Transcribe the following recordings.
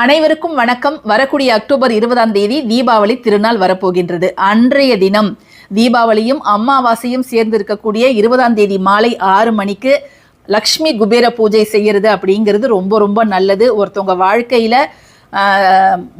அனைவருக்கும் வணக்கம். வரக்கூடிய அக்டோபர் இருபதாம் தேதி தீபாவளி திருநாள் வரப்போகின்றது. அன்றைய தினம் தீபாவளியும் அமாவாசையும் சேர்ந்து இருக்கக்கூடிய இருபதாம் தேதி மாலை ஆறு மணிக்கு லக்ஷ்மி குபேர பூஜை செய்யறது அப்படிங்கிறது ரொம்ப ரொம்ப நல்லது. ஒருத்தவங்க வாழ்க்கையில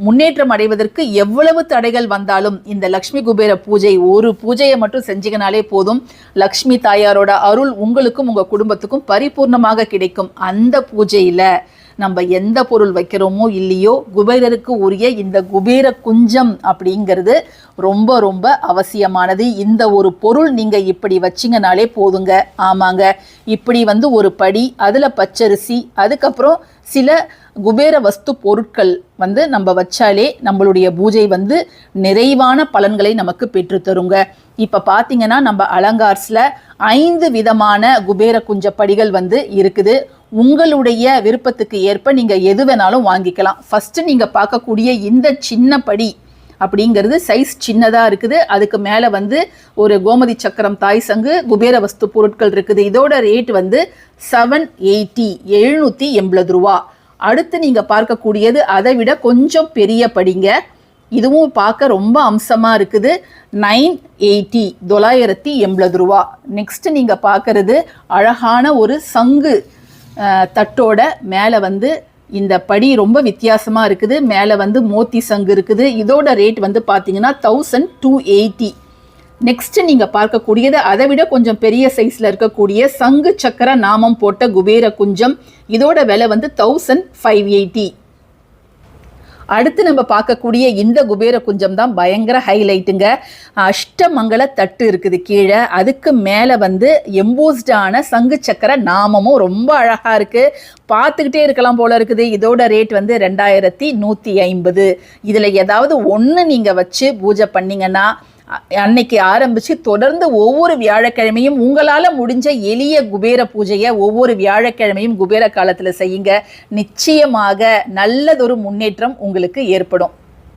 முன்னேற்றம் அடைவதற்கு எவ்வளவு தடைகள் வந்தாலும் இந்த லக்ஷ்மி குபேர பூஜை ஒரு பூஜையை மட்டும் செஞ்சீங்கனாலே போதும். லக்ஷ்மி தாயாரோட அருள் உங்களுக்கும் உங்க குடும்பத்துக்கும் பரிபூர்ணமாக கிடைக்கும். அந்த பூஜையில நம்ம எந்த பொருள் வைக்கிறோமோ இல்லையோ குபேரருக்கு உரிய இந்த குபேர குஞ்சம் அப்படிங்கிறது ரொம்ப ரொம்ப அவசியமானது. இந்த ஒரு பொருள் நீங்கள் இப்படி வச்சிங்கனாலே போதுங்க. ஆமாங்க. இப்படி வந்து ஒரு படி அதில் பச்சரிசி அதுக்கப்புறம் சில குபேர வஸ்து பொருட்கள் வந்து நம்ம வச்சாலே நம்மளுடைய பூஜை வந்து நிறைவான பலன்களை நமக்கு பெற்றுத்தருங்க இப்போ பார்த்தீங்கன்னா நம்ம அலங்கார்ஸில் ஐந்து விதமான குபேர குஞ்ச படிகள் வந்து இருக்குது. உங்களுடைய விருப்பத்துக்கு ஏற்ப நீங்கள் எது வேணாலும் வாங்கிக்கலாம். ஃபஸ்ட்டு நீங்கள் பார்க்கக்கூடிய இந்த சின்ன படி அப்படிங்கிறது சைஸ் சின்னதாக இருக்குது. அதுக்கு மேலே வந்து ஒரு கோமதி சக்கரம் தாய் சங்கு குபேர வஸ்து பொருட்கள் இருக்குது. இதோட ரேட் வந்து செவன் எயிட்டி எழுநூற்றி எண்பது ரூபா. அடுத்து நீங்கள் பார்க்கக்கூடியது அதை விட கொஞ்சம் பெரிய படிங்க. இதுவும் பார்க்க ரொம்ப அம்சமாக இருக்குது. நைன் எயிட்டி தொள்ளாயிரத்தி எண்பது ரூபா. நெக்ஸ்ட் நீங்கள் பார்க்கறது அழகான ஒரு சங்கு தட்டோட மேலே வந்து இந்த படி ரொம்ப வித்தியாசமாக இருக்குது. மேலே வந்து மோத்தி சங்கு இருக்குது. இதோட ரேட் வந்து பார்த்தீங்கன்னா தௌசண்ட் டூ எயிட்டி நெக்ஸ்ட் நீங்கள் பார்க்கக்கூடியது அதை விட கொஞ்சம் பெரிய சைஸில் இருக்கக்கூடிய சங்கு சக்கர நாமம் போட்ட குபேர குஞ்சம். இதோட விலை வந்து தௌசண்ட் ஃபைவ் எயிட்டி அடுத்து நம்ம பார்க்கக்கூடிய இந்த குபேர குஞ்சம் தான் பயங்கர ஹைலைட்டுங்க அஷ்டமங்கல தட்டு இருக்குது கீழே. அதுக்கு மேலே வந்து எம்போஸ்டான சங்கு சக்கர நாமமும் ரொம்ப அழகாக இருக்குது பார்த்துக்கிட்டே இருக்கலாம் போல இருக்குது. இதோட ரேட் வந்து ரெண்டாயிரத்தி நூற்றி ஐம்பது. இதில் ஏதாவது ஒன்று நீங்கள் வச்சு பூஜை பண்ணிங்கன்னா அன்னைக்கு ஆரம்பித்து தொடர்ந்து ஒவ்வொரு வியாழக்கிழமையும் உங்களால் முடிஞ்ச எளிய குபேர பூஜையை ஒவ்வொரு வியாழக்கிழமையும் குபேர காலத்தில் செய்யுங்க. நிச்சயமாக நல்லதொரு முன்னேற்றம் உங்களுக்கு ஏற்படும்.